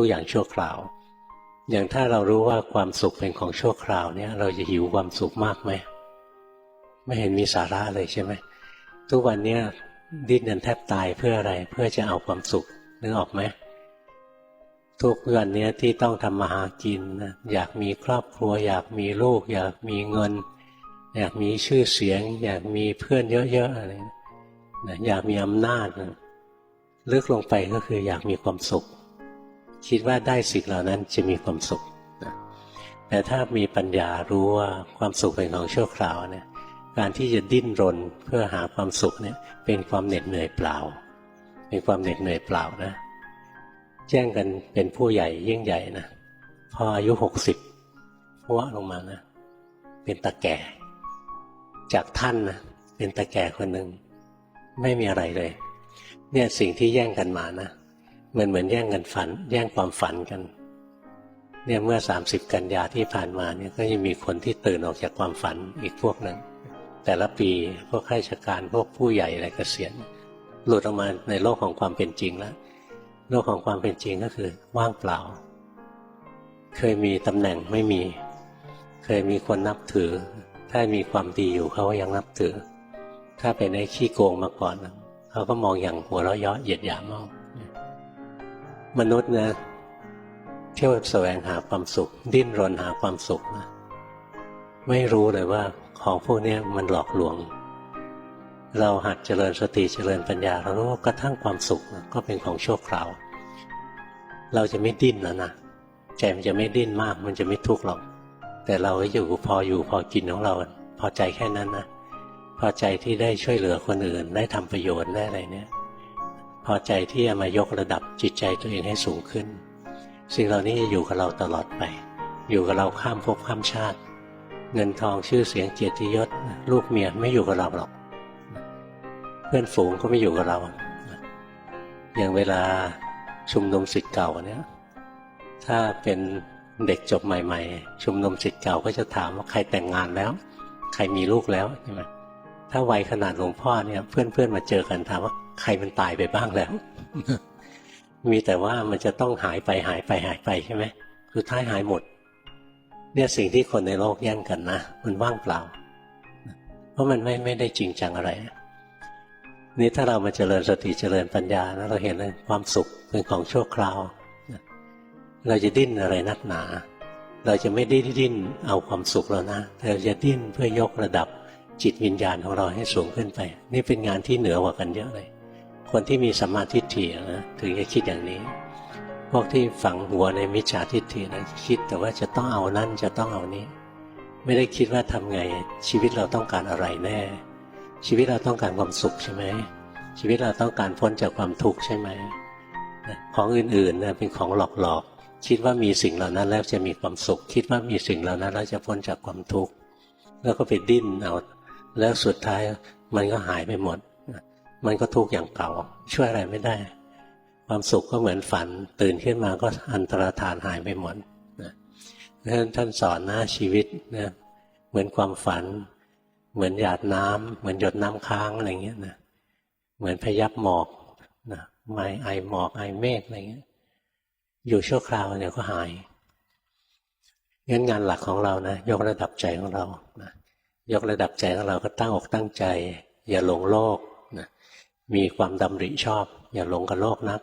ทุกอย่างชั่วคราว อย่างถ้าเรารู้ว่าความสุขเป็นของชั่วคราวเนี่ยเราจะหิวความสุขมากไหมไม่เห็นมีสาระเลยใช่ไหมทุกวันเนี้ยดิ้นกันแทบตายเพื่ออะไรเพื่อจะเอาความสุขนึกออกไหมทุกวันนี้ที่ต้องทำมาหากินอยากมีครอบครัว อยากมีลูก อยากมีเงิน อยากมีชื่อเสียง อยากมีเพื่อนเยอะๆอะไรอยากมีอำนาจ ลึกลงไปก็คืออยากมีความสุข คิดว่าได้สิ่งเหล่านั้นจะมีความสุขนะแต่ถ้ามีปัญญารู้ว่าความสุขเป็นของชั่วคราวเนี่ยการที่จะดิ้นรนเพื่อหาความสุขเนี่ยเป็นความเหน็ดเหนื่อยเปล่า เป็นความเหน็ดเหนื่อยเปล่านะ แจ้งกันเป็นผู้ใหญ่ยิ่งใหญ่นะพออายุหกสิบหัวลงมานะ เป็นตาแก่ จากท่านนะเป็นตาแก่คนหนึ่งไม่มีอะไรเลย เนี่ยสิ่งที่แย่งกันมานะ มือนเหมือนแย่งกันฝัน แย่งความฝันกัน เนี่ยเมื่อสามสิบกันยาที่ผ่านมาเนี่ยก็ยังมีคนที่ตื่นออกจากความฝันอีกพวกหนึ่งแต่ละปีพวกข้าราชการพวกผู้ใหญ่อะไรเกษียณหลุดออกมาในโลกของความเป็นจริงแล้ว โลกของความเป็นจริงก็คือว่างเปล่า เคยมีตำแหน่งไม่มี เคยมีคนนับถือ ถ้ามีความดีอยู่เขาก็ยังนับถือ ถ้าเป็นไอ้ขี้โกงมาก่อนเขาก็มองอย่างหัวเราะเยาะเหยียดหยามเอา มนุษย์นะเที่ยวแสวงหาความสุข ดิ้นรนหาความสุขนะไม่รู้เลยว่าของพวกนี้มันหลอกลวง เราหัดเจริญสติเจริญปัญญา เรารู้ว่ากระทั่งความสุขนะก็เป็นของชั่วคราว เราจะไม่ดิ้นแล้วนะใจมันจะไม่ดิ้นมาก มันจะไม่ทุกข์หรอก แต่เราก็อยู่พออยู่พอกินของเรา พอใจแค่นั้นนะพอใจที่ได้ช่วยเหลือคนอื่นได้ทำประโยชน์ได้อะไรเนี่ย พอใจที่จะมายกระดับจิตใจตัวเองให้สูงขึ้น สิ่งเหล่านี้จะอยู่กับเราตลอดไป อยู่กับเราข้ามภพข้ามชาติ เงินทองชื่อเสียงเกียรติยศลูกเมียไม่อยู่กับเราหรอก เพื่อนฝูงก็ไม่อยู่กับเรา อย่างเวลาชุมนุมสิทธิ์เก่าเนี่ยถ้าเป็นเด็กจบใหม่ ๆ ชุมนุมสิทธิ์เก่าก็จะถามว่าใครแต่งงานแล้ว ใครมีลูกแล้วใช่ไหมถ้าวัยขนาดหลวงพ่อเนี่ยเพื่อนๆมาเจอกันถามว่า ใครมันตายไปบ้างแล้ว มีแต่ว่ามันจะต้องหายไปหายไปหายไปใช่ไหมสุดท้ายหายหมด เนี่ยสิ่งที่คนในโลกแย่งกันนะมันว่างเปล่า เพราะมันไม่ไม่ได้จริงจังอะไร นี่ถ้าเรามาเจริญสติเจริญปัญญานะเราเห็นเลยความสุขเป็นของชั่วคราว เราจะดิ้นอะไรนักหนา เราจะไม่ได้ดิ้นเอาความสุขแล้วนะแต่เราจะดิ้นเพื่อยกระดับจิตวิญญาณของเราให้สูงขึ้นไป นี่เป็นงานที่เหนือกว่ากันเยอะเลย คนที่มีสัมมาทิฏฐินะถึงจะคิดอย่างนี้ พวกที่ฝังหัวในมิจฉาทิฏฐินะคิดแต่ว่าจะต้องเอานั่นจะต้องเอานี้ ไม่ได้คิดว่าทำไงชีวิตเราต้องการอะไรแน่ ชีวิตเราต้องการความสุขใช่ไหมชีวิตเราต้องการพ้นจากความทุกข์ใช่ไหมของอื่นๆนะเป็นของหลอกๆคิดว่ามีสิ่งเหล่านั้นแล้วจะมีความสุข คิดว่ามีสิ่งเหล่านั้นแล้วจะพ้นจากความทุกข์แล้วก็ไปดิ้นเอาแล้วสุดท้ายมันก็หายไปหมด มันก็ทุกข์อย่างเก่า ช่วยอะไรไม่ได้ ความสุขก็เหมือนฝัน ตื่นขึ้นมาก็อันตรธานหายไปหมดนะท่านสอนนะชีวิตนะเหมือนความฝัน เหมือนหยาดน้ำเหมือนหยดน้ำค้างอะไรเงี้ยนะเหมือนพยับหมอกนะไม้ไอหมอกไอเมฆอะไรเงี้ย อยู่ชั่วคราวเดี๋ยวก็หายงั้นงานหลักของเรานะยกระดับใจของเรานะยกระดับใจของเราก็ตั้งอกตั้งใจ อย่าหลงโลก มีความดำริชอบ อย่าหลงกับโลกนัก